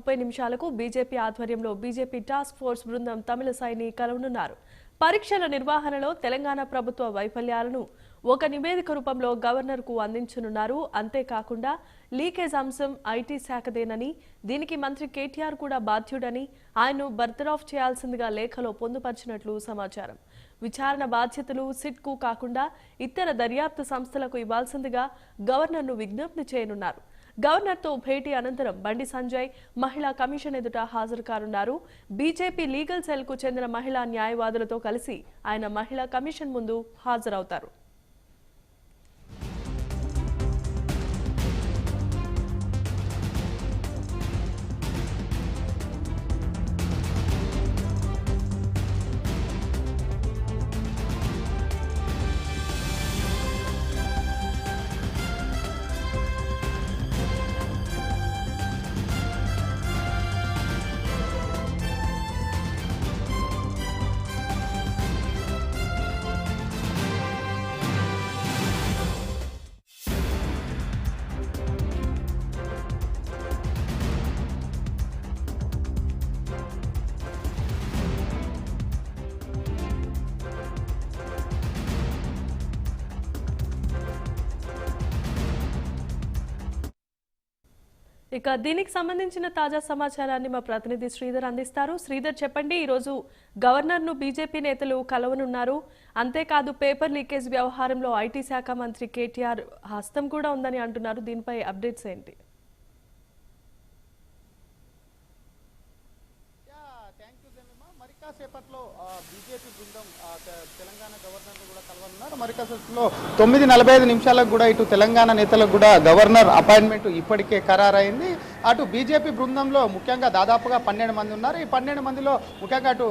ముప్పై నిమిషాలకు బీజేపీ ఆధ్వర్యంలో బీజేపీ టాస్క్ ఫోర్స్ బృందం తమిళసాయిని కలవనున్నారు. పరీక్షల నిర్వహణలో తెలంగాణ ప్రభుత్వ వైఫల్యాలను ఒక నివేదిక రూపంలో గవర్నర్కు అందించనున్నారు. అంతేకాకుండా లీకేజ్ అంశం ఐటీ శాఖదేనని దీనికి మంత్రి కేటీఆర్ కూడా బాధ్యుడని ఆయన్ను బర్తరాఫ్ చేయాల్సిందిగా లేఖలో పొందుపరిచినట్లు సమాచారం. విచారణ బాధ్యతలు సిట్కు కాకుండా ఇతర దర్యాప్తు సంస్థలకు ఇవ్వాల్సిందిగా గవర్నర్ను విజ్ఞప్తి చేయనున్నారు. గవర్నర్తో భేటీ అనంతరం బండి సంజయ్ మహిళా కమిషన్ ఎదుట హాజరు కానున్నారు బీజేపీ లీగల్ సెల్కు చెందిన మహిళా న్యాయవాదులతో కలిసి ఆయన మహిళా కమిషన్ ముందు హాజరవుతారు. ఇక దీనికి సంబంధించిన తాజా సమాచారాన్ని మా ప్రతినిధి శ్రీధర్ అందిస్తారు. శ్రీధర్ చెప్పండి ఈరోజు గవర్నర్ను బీజేపీ నేతలు కలవనున్నారు. అంతేకాదు పేపర్ లీకేజ్ వ్యవహారంలో ఐటీ శాఖ మంత్రి కేటీఆర్ హస్తం కూడా ఉందని అంటున్నారు. దీనిపై అప్డేట్స్ ఏంటి థ్యాంక్ యూ సేపట్లో బీజేపీ బృందం తెలంగాణ గవర్నర్ కూడా కలవనున్నారు. మరి కాసేపట్లో తొమ్మిది నలభై ఐదు నిమిషాలకు కూడా ఇటు తెలంగాణ నేతలకు కూడా గవర్నర్ అపాయింట్మెంట్ ఇప్పటికే ఖరారైంది. అటు బీజేపీ బృందంలో ముఖ్యంగా దాదాపుగా పన్నెండు మంది ఉన్నారు. ఈ పన్నెండు మందిలో ముఖ్యంగా అటు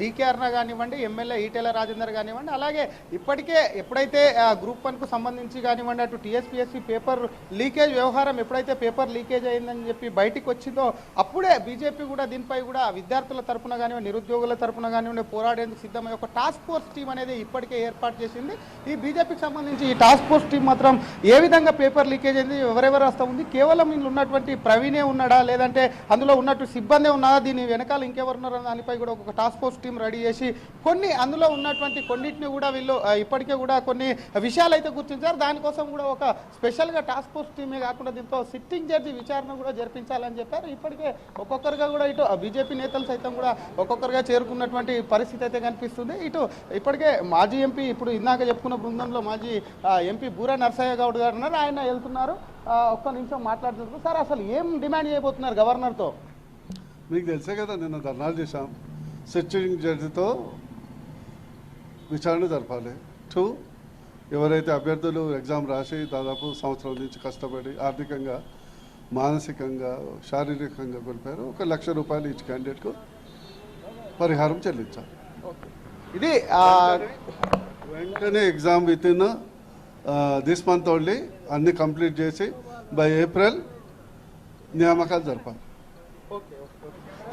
డీకేఆర్న కానివ్వండి ఎమ్మెల్యే ఈటెల రాజేందర్ కానివ్వండి అలాగే ఇప్పటికే ఎప్పుడైతే ఆ, గ్రూప్ వన్కు సంబంధించి కానివ్వండి అటు టీఎస్పీఎస్సీ పేపర్ లీకేజ్ వ్యవహారం ఎప్పుడైతే పేపర్ లీకేజ్ అయిందని చెప్పి బయటికి వచ్చిందో అప్పుడే బీజేపీ కూడా దీనిపై కూడా విద్యార్థుల తరఫున కానివ్వండి నిరుద్యోగుల తరపున కానివ్వండి పోరాడేందుకు సిద్ధమై ఒక టాస్క్ ఫోర్స్ టీం అనేది ఇప్పటికే ఏర్పాటు చేసింది. ఈ బీజేపీకి సంబంధించి ఈ టాస్క్ ఫోర్స్ టీం మాత్రం ఏ విధంగా పేపర్ లీకేజ్ అయింది ఎవరెవరు వస్తూ ఉంది కేవలం ఇందులో ఉన్నటువంటి ప్రవీణ్ ఉన్నాడా? లేదంటే అందులో ఉన్నట్టు సిబ్బంది ఉన్నారా? దీని వెనకాల ఇంకెవరు దానిపై కూడా ఒక టాస్క్ ఫోర్స్ టీం రెడీ చేసి కొన్ని అందులో ఉన్నటువంటి కొన్నిటిని కూడా వీళ్ళు ఇప్పటికే కూడా కొన్ని విషయాలు అయితే గుర్తించారు. దానికోసం కూడా ఒక స్పెషల్గా టాస్క్ ఫోర్స్ టీమే కాకుండా దీంతో సిట్టింగ్ జడ్జి విచారణ కూడా జరిపించాలని చెప్పారు. ఇప్పటికే ఒక్కొక్కరుగా కూడా ఇటు బీజేపీ నేతలు సైతం కూడా ఒక్కొక్కరుగా చేరుకున్నటువంటి పరిస్థితి అయితే కనిపిస్తుంది. ఇటు ఇప్పటికే మాజీ ఎంపీ ఇప్పుడు ఇందాక చెప్పుకున్న బృందంలో మాజీ ఎంపీ బూరా నర్సయ్య గౌడ్ గారు ఉన్నారు. ఆయన వెళ్తున్నారు. ఒక్క నిమిషం మాట్లాడుతున్నారు సార్ అసలు ఏం డిమాండ్ చేయబోతున్నారు గవర్నర్తో? మీకు తెలిసే కదా నిన్న ధర్నాలు చేశాం. సిట్టింగ్ జడ్జితో విచారణ జరపాలి. టూ ఎవరైతే అభ్యర్థులు ఎగ్జామ్ రాసి దాదాపు సంవత్సరం నుంచి కష్టపడి ఆర్థికంగా మానసికంగా శారీరకంగా కోల్పోయారు ఒక లక్ష రూపాయలు ఈచ్ క్యాండిడేట్కు పరిహారం చెల్లించాలి. ఇది వెంటనే exam with in this month only అన్ని కంప్లీట్ చేసి బై ఏప్రిల్ నియామకాలు జరపాలి.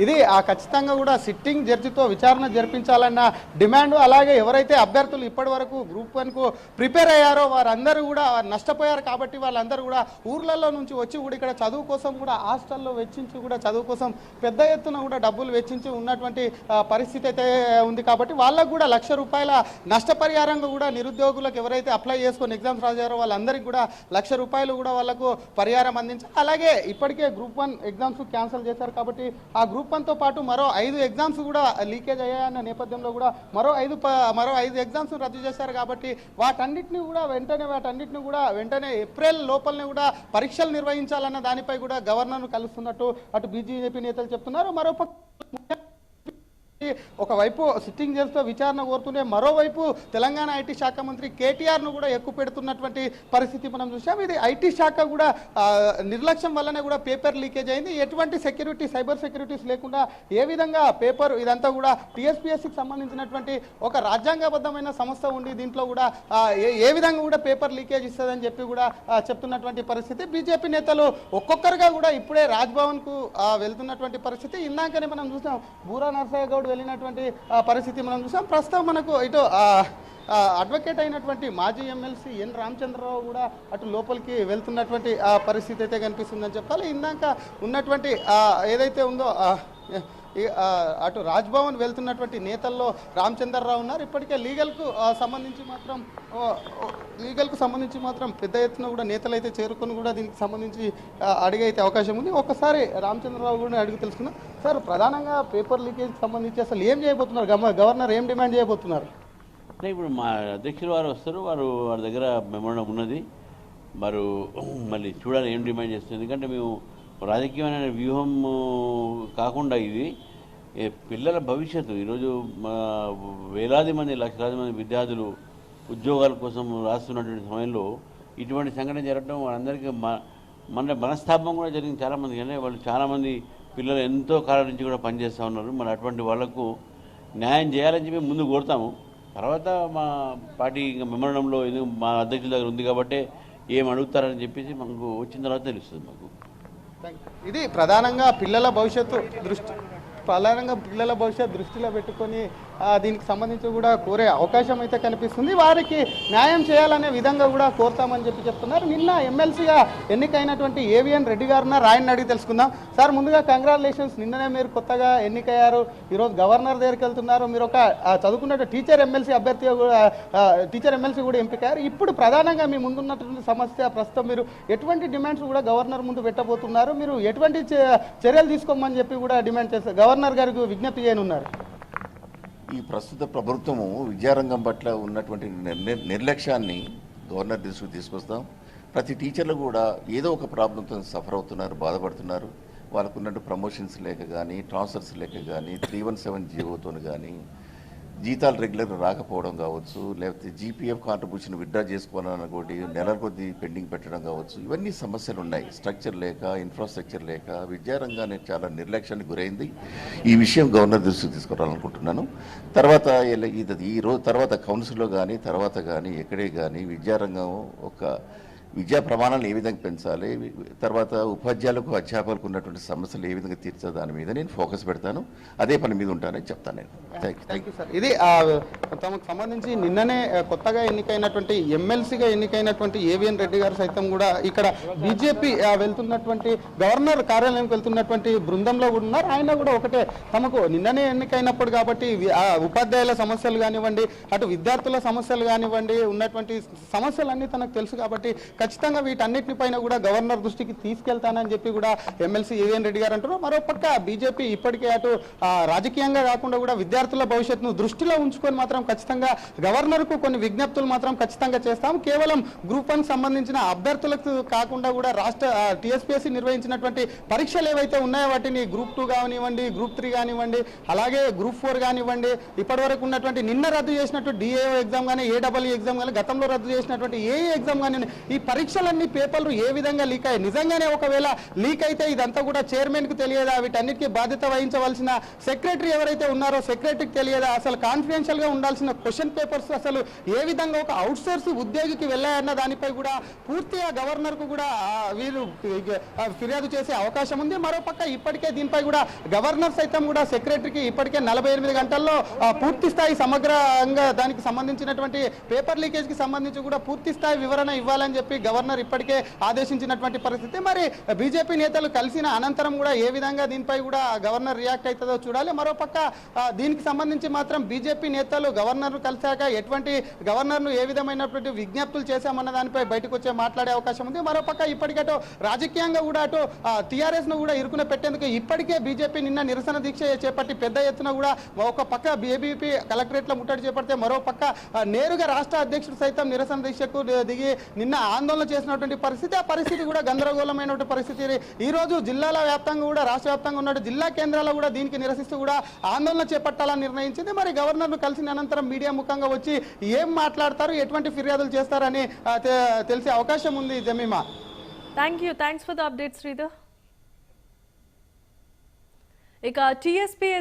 ఇది ఆ ఖచ్చితంగా కూడా సిట్టింగ్ జడ్జితో విచారణ జరిపించాలన్న డిమాండ్ అలాగే ఎవరైతే అభ్యర్థులు ఇప్పటి వరకు గ్రూప్ వన్కు ప్రిపేర్ అయ్యారో వారందరూ కూడా నష్టపోయారు కాబట్టి వాళ్ళందరూ కూడా ఊర్లలో నుంచి వచ్చి కూడా ఇక్కడ చదువు కోసం కూడా హాస్టల్లో వెచ్చించి కూడా చదువు కోసం పెద్ద ఎత్తున కూడా డబ్బులు వెచ్చించి ఉన్నటువంటి పరిస్థితి అయితే ఉంది కాబట్టి వాళ్ళకు కూడా లక్ష రూపాయల నష్టపరిహారంగా కూడా నిరుద్యోగులకు ఎవరైతే అప్లై చేసుకొని ఎగ్జామ్స్ రాజారో వాళ్ళందరికీ కూడా లక్ష రూపాయలు కూడా వాళ్ళకు పరిహారం అందించాలి అలాగే ఇప్పటికే గ్రూప్ వన్ ఎగ్జామ్స్ క్యాన్సిల్ చేశారు కాబట్టి ఆ గ్రూప్ వన్తో పాటు మరో ఐదు ఎగ్జామ్స్ కూడా లీకేజ్ అయ్యాయన్న నేపథ్యంలో కూడా మరో ఐదు ప- మరో ఐదు ఎగ్జామ్స్ రద్దు చేశారు కాబట్టి వాటన్నిటిని కూడా వెంటనే వాటన్నిటిని కూడా వెంటనే ఏప్రిల్ లోపలనే కూడా పరీక్షలు నిర్వహించాలన్న దానిపై కూడా గవర్నర్ను కలుస్తున్నట్టు అటు బీజేపీ నేతలు చెప్తున్నారు. మరో పక్క ఒకవైపు సిట్టింగ్ జడ్జితో విచారణ కోరుతుండే మరోవైపు తెలంగాణ ఐటీ శాఖ మంత్రి కేటీఆర్ను కూడా ఎక్కువ పెడుతున్నటువంటి పరిస్థితి మనం చూసాం ఇది ఐటీ శాఖ కూడా నిర్లక్ష్యం వల్లనే కూడా పేపర్ లీకేజ్ అయింది. ఎటువంటి సెక్యూరిటీ సైబర్ సెక్యూరిటీస్ లేకుండా ఏ విధంగా పేపర్ ఇదంతా కూడా టీఎస్పీఎస్సికి సంబంధించినటువంటి ఒక రాజ్యాంగబద్ధమైన సంస్థ ఉండి దీంట్లో కూడా ఏ- ఏ విధంగా కూడా పేపర్ లీకేజ్ ఇస్తుందని చెప్పి కూడా చెప్తున్నటువంటి పరిస్థితి. బీజేపీ నేతలు ఒక్కొక్కరుగా కూడా ఇప్పుడే రాజ్భవన్కు వెళ్తున్నటువంటి పరిస్థితి. ఇందాకనే మనం చూసాం బూరా నరసయ్య గౌడ్ వెళ్ళినటువంటి పరిస్థితి మనం చూసాం. ప్రస్తుతం మనకు ఇటు అడ్వకేట్ అయినటువంటి మాజీ ఎమ్మెల్సీ ఎన్ రామచంద్రరావు కూడా అటు లోపలికి వెళ్తున్నటువంటి ఆ, పరిస్థితి అయితే కనిపిస్తుందని చెప్పాలి. ఇందాక ఉన్నటువంటి ఏదైతే ఉందో అటు రాజ్భవన్ వెళ్తున్నటువంటి నేతల్లో రామచంద్రరావు ఉన్నారు. ఇప్పటికే లీగల్కు సంబంధించి మాత్రం లీగల్కు సంబంధించి మాత్రం పెద్ద ఎత్తున కూడా నేతలు అయితే చేరుకొని కూడా దీనికి సంబంధించి అడిగైతే అయితే అవకాశం ఉంది. ఒకసారి రామచంద్రరావు కూడా అడిగి తెలుసుకుందాం. సార్ ప్రధానంగా పేపర్ లీకేజ్కి సంబంధించి అసలు ఏం చేయబోతున్నారు? గమ- గవర్నర్ ఏం డిమాండ్ చేయబోతున్నారు? అంటే ఇప్పుడు మా అధ్యక్షులు వారు వస్తారు. వారు వారి దగ్గర మెమోరం ఉన్నది. వారు మళ్ళీ చూడాలి ఏం డిమాండ్ చేస్తుంది. ఎందుకంటే మేము రాజకీయమైన వ్యూహం కాకుండా ఇది పిల్లల భవిష్యత్తు. ఈరోజు మా వేలాది మంది లక్షలాది మంది విద్యార్థులు ఉద్యోగాల కోసం రాస్తున్నటువంటి సమయంలో ఇటువంటి సంఘటన జరగడం వాళ్ళందరికీ మన మనస్తాపం కూడా జరిగింది చాలామంది కానీ వాళ్ళు చాలామంది పిల్లలు ఎంతో కాలం నుంచి కూడా పనిచేస్తూ ఉన్నారు. మరి అటువంటి వాళ్ళకు న్యాయం చేయాలని చెప్పి ముందు కోరుతాము. తర్వాత మా పార్టీ ఇంకా మెమరణంలో మా అధ్యక్షుల దగ్గర ఉంది కాబట్టి ఏం అడుగుతారని చెప్పేసి మాకు వచ్చిన తర్వాత తెలుస్తుంది మాకు. ఇది ప్రధానంగా పిల్లల భవిష్యత్తు దృష్టి ప్రధానంగా పిల్లల భవిష్యత్తు దృష్టిలో పెట్టుకొని దీనికి సంబంధించి కూడా కోరే అవకాశం అయితే కనిపిస్తుంది. వారికి న్యాయం చేయాలనే విధంగా కూడా కోరుతామని చెప్పి చెప్తున్నారు. నిన్న ఎమ్మెల్సీగా ఎన్నికైనటువంటి ఏవిఎన్ రెడ్డి గారున్న రాయన్ని అడిగి తెలుసుకుందాం. సార్ ముందుగా కంగ్రాచులేషన్స్. నిన్ననే మీరు కొత్తగా ఎన్నికయ్యారు. ఈరోజు గవర్నర్ దగ్గరికి వెళ్తున్నారు. మీరు ఒక చదువుకున్నట్టు టీచర్ ఎమ్మెల్సీ అభ్యర్థి కూడా టీచర్ ఎమ్మెల్సీ కూడా ఎంపికయ్యారు. ఇప్పుడు ప్రధానంగా మీ ముందున్నటువంటి సమస్య ప్రస్తుతం మీరు ఎటువంటి డిమాండ్స్ కూడా గవర్నర్ ముందు పెట్టబోతున్నారు. మీరు ఎటువంటి చర్యలు తీసుకోమని చెప్పి కూడా డిమాండ్ చేస్తారు గవర్నర్ గారికి విజ్ఞప్తి చేయనున్నారు. ఈ ప్రస్తుత ప్రభుత్వము విద్యారంగం పట్ల ఉన్నటువంటి నిర్లక్ష్యాన్ని గవర్నర్ దృష్టికి తీసుకొస్తాం. ప్రతి టీచర్లు కూడా ఏదో ఒక ప్రాబ్లంతో సఫర్ అవుతున్నారు బాధపడుతున్నారు. వాళ్ళకున్నట్టు ప్రమోషన్స్ లేక కానీ ట్రాన్స్ఫర్స్ లేక కానీ త్రీ వన్ సెవెన్ జీవోతో కానీ జీతాలు రెగ్యులర్ రాకపోవడం కావచ్చు లేకపోతే జీపీఎఫ్ కాంట్రిబ్యూషన్ విత్డ్రా చేసుకోవాలన్న ఒకటి నెల కొద్ది పెండింగ్ పెట్టడం కావచ్చు ఇవన్నీ సమస్యలు ఉన్నాయి. స్ట్రక్చర్ లేక ఇన్ఫ్రాస్ట్రక్చర్ లేక విద్యారంగాన్ని చాలా నిర్లక్ష్యానికి గురైంది. ఈ విషయం గవర్నర్ దృష్టికి తీసుకురావాలనుకుంటున్నాను. తర్వాత ఇది ఈ రోజు తర్వాత కౌన్సిల్లో కానీ తర్వాత కానీ ఎక్కడే కానీ విద్యారంగం ఒక విద్యా ప్రమాణాలను ఏ విధంగా పెంచాలి తర్వాత ఉపాధ్యాయులకు అధ్యాపకులకు ఉన్నటువంటి సమస్యలు ఏ విధంగా తీర్చాలి దాని మీద నేను ఫోకస్ పెడతాను. అదే పని మీద ఉంటానని చెప్తాను నేను. Thank you thank you sir ఇది తమకు సంబంధించి నిన్ననే కొత్తగా ఎన్నికైనటువంటి ఎమ్మెల్సీగా ఎన్నికైనటువంటి ఏవిఎన్ రెడ్డి గారు సైతం కూడా ఇక్కడ బీజేపీ వెళ్తున్నటువంటి గవర్నర్ కార్యాలయం వెళ్తున్నటువంటి బృందంలో కూడా ఉన్నారు. ఆయన కూడా ఒకటే తమకు నిన్ననే ఎన్నికైనప్పుడు కాబట్టి ఆ ఉపాధ్యాయుల సమస్యలు కానివ్వండి అటు విద్యార్థుల సమస్యలు కానివ్వండి ఉన్నటువంటి సమస్యలన్నీ తనకు తెలుసు కాబట్టి ఖచ్చితంగా వీటన్నిటిపైన కూడా గవర్నర్ దృష్టికి తీసుకెళ్తానని చెప్పి కూడా ఎమ్మెల్సీ ఏవిఎన్ రెడ్డి గారు అంటారు మరోపక్క బీజేపీ ఇప్పటికే అటు రాజకీయంగా కాకుండా కూడా విద్యార్థుల భవిష్యత్తును దృష్టిలో ఉంచుకొని మాత్రం ఖచ్చితంగా గవర్నర్కు కొన్ని విజ్ఞప్తులు మాత్రం ఖచ్చితంగా చేస్తాం కేవలం గ్రూప్ వన్ సంబంధించిన అభ్యర్థులకు కాకుండా కూడా రాష్ట్ర టీఎస్పీఎస్సీ నిర్వహించినటువంటి పరీక్షలు ఏవైతే ఉన్నాయో వాటిని గ్రూప్ టూ కానివ్వండి గ్రూప్ త్రీ కానివ్వండి అలాగే గ్రూప్ ఫోర్ కానివ్వండి ఇప్పటివరకు ఉన్నటువంటి నిన్న రద్దు చేసినట్టు డిఏఓ ఎగ్జామ్ కానీ ఏడబ్ల్యూ ఎగ్జామ్ కానీ గతంలో రద్దు చేసినటువంటి ఏ ఎగ్జామ్ కానీ ఈ పరీక్షలన్నీ పేపర్లు ఏ విధంగా లీక్ అయ్యాయి? నిజంగానే ఒకవేళ లీక్ అయితే ఇదంతా కూడా చైర్మన్కు తెలియదా? వీటన్నిటికీ బాధ్యత వహించవలసిన సెక్రటరీ ఎవరైతే ఉన్నారో సెక్రటరీకి తెలియదా? అసలు కాన్ఫిడెన్షియల్గా ఉండాల్సిన క్వశ్చన్ పేపర్స్ అసలు ఏ విధంగా ఒక అవుట్ సోర్స్ ఉద్యోగికి వెళ్ళాయన్న దానిపై కూడా పూర్తిగా గవర్నర్కు కూడా వీరు ఫిర్యాదు చేసే అవకాశం ఉంది. మరోపక్క ఇప్పటికే దీనిపై కూడా గవర్నర్ సైతం కూడా సెక్రటరీకి ఇప్పటికే నలభై ఎనిమిది గంటల్లో పూర్తి స్థాయి సమగ్రంగా దానికి సంబంధించినటువంటి పేపర్ లీకేజ్కి సంబంధించి కూడా పూర్తి స్థాయి వివరణ ఇవ్వాలని చెప్పి గవర్నర్ ఇప్పటికే ఆదేశించినటువంటి పరిస్థితి. మరి బీజేపీ నేతలు కలిసిన అనంతరం కూడా ఏ విధంగా దీనిపై కూడా గవర్నర్ రియాక్ట్ అవుతుందో చూడాలి. మరోపక్క దీనికి సంబంధించి మాత్రం బీజేపీ నేతలు గవర్నర్ కలిశాక ఎటువంటి గవర్నర్ను ఏ విధమైనటువంటి విజ్ఞప్తులు చేశామన్న దానిపై బయటకు వచ్చే మాట్లాడే అవకాశం ఉంది. మరోపక్క ఇప్పటికటో రాజకీయంగా కూడా అటు టీఆర్ఎస్ను కూడా ఇరుకున పెట్టేందుకు ఇప్పటికే బీజేపీ నిన్న నిరసన దీక్ష చేపట్టి పెద్ద ఎత్తున కూడా ఒక పక్క బీబీపీ కలెక్టరేట్లో ముట్టడి చేపడితే మరో పక్క నేరుగా రాష్ట్ర అధ్యక్షుడు సైతం నిరసన దీక్షకు దిగి నిన్న ఆందోళన చేసినటువంటి పరిస్థితి ఆ పరిస్థితి కూడా గందరగోళమైనటువంటి పరిస్థితి. ఈరోజు జిల్లాల వ్యాప్తంగా కూడా రాష్ట్ర వ్యాప్తంగా ఉన్న జిల్లా కేంద్రాల్లో కూడా దీనికి నిరసిస్తూ కూడా ఆందోళన చేపట్టాలని నిర్ణయించింది. మరి గవర్నర్ను కలిసిన అనంతరం మీడియా ముఖంగా వచ్చి ఏం మాట్లాడతారు ఎటువంటి ఫిర్యాదులు చేస్తారని తెలిసే అవకాశం ఉంది Jemima. Thank you thanks for the update Sridhar ఇక టీఎస్పీ